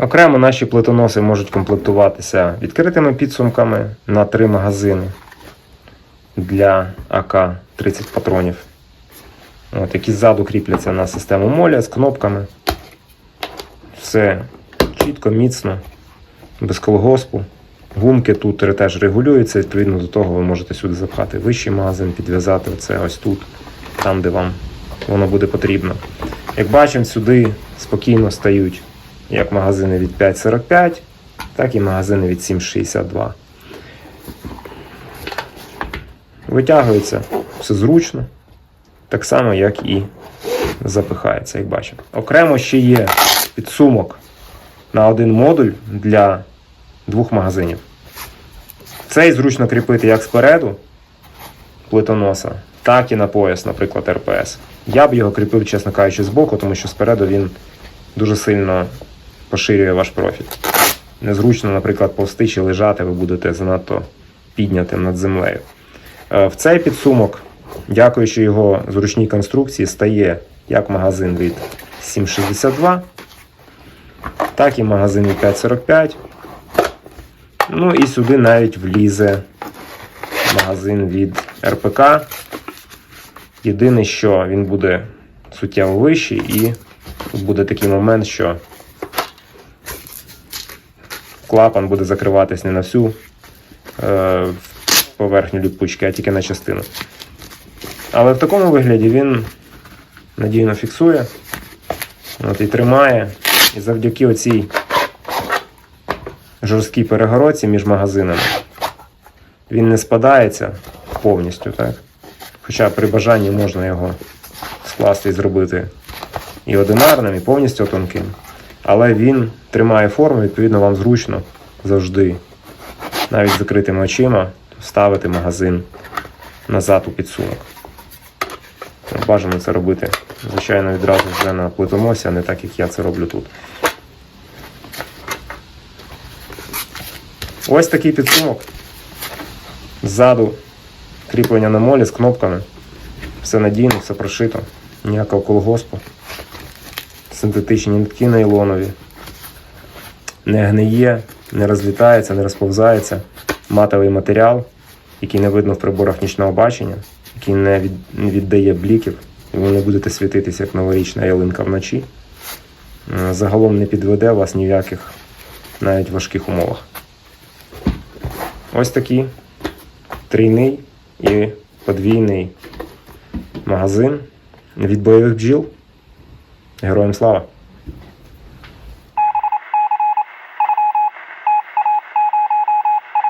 Окремо наші плитоноси можуть комплектуватися відкритими підсумками на три магазини для АК 30 патронів. От, які ззаду кріпляться на систему моля з кнопками. Все чітко, міцно, без колгоспу. Гумки тут теж регулюються, відповідно до того ви можете сюди запхати вищий магазин, підв'язати оце ось тут, там, де вам воно буде потрібно. Як бачимо, сюди спокійно стають як магазини від 5,45, так і магазини від 7,62. Витягується все зручно, так само, як і запихається, як бачимо. Окремо ще є підсумок на один модуль для двох магазинів. Цей зручно кріпити як спереду плитоноса, так і на пояс, наприклад, РПС. Я б його кріпив, чесно кажучи, збоку, тому що спереду він дуже сильно поширює ваш профіль. Незручно, наприклад, повсти чи лежати, ви будете занадто піднятим над землею. Е, В цей підсумок, дякуючи його зручній конструкції, стає як магазин від 7,62, так і магазин від 5,45. Ну і сюди навіть влізе магазин від РПК. Єдине, що він буде суттєво вищий, і буде такий момент, що клапан буде закриватись не на всю е, поверхню ліпучки, а тільки на частину. Але в такому вигляді він надійно фіксує от, і тримає. І завдяки оцій жорсткій перегородці між магазинами він не спадається повністю, так? Хоча при бажанні можна його скласти і зробити і одинарним, і повністю тонким. Але він тримає форму, відповідно, вам зручно завжди, навіть з закритими очима, ставити магазин назад у підсумок. Бажано це робити, звичайно, відразу вже на плитоносі, а не так, як я це роблю тут. Ось такий підсумок. Ззаду кріплення на молі з кнопками. Все надійно, все прошито. Ніякого колгоспу. Синтетичні нитки нейлонові. Не гниє, не розлітається, не розповзається. Матовий матеріал, який не видно в приборах нічного бачення, який не, віддає бліків. І ви не будете світитися, як новорічна ялинка вночі. Е, Загалом не підведе вас ні в яких навіть важких умовах. Ось такий трійний і подвійний магазин від бойових бджіл. Героям слава!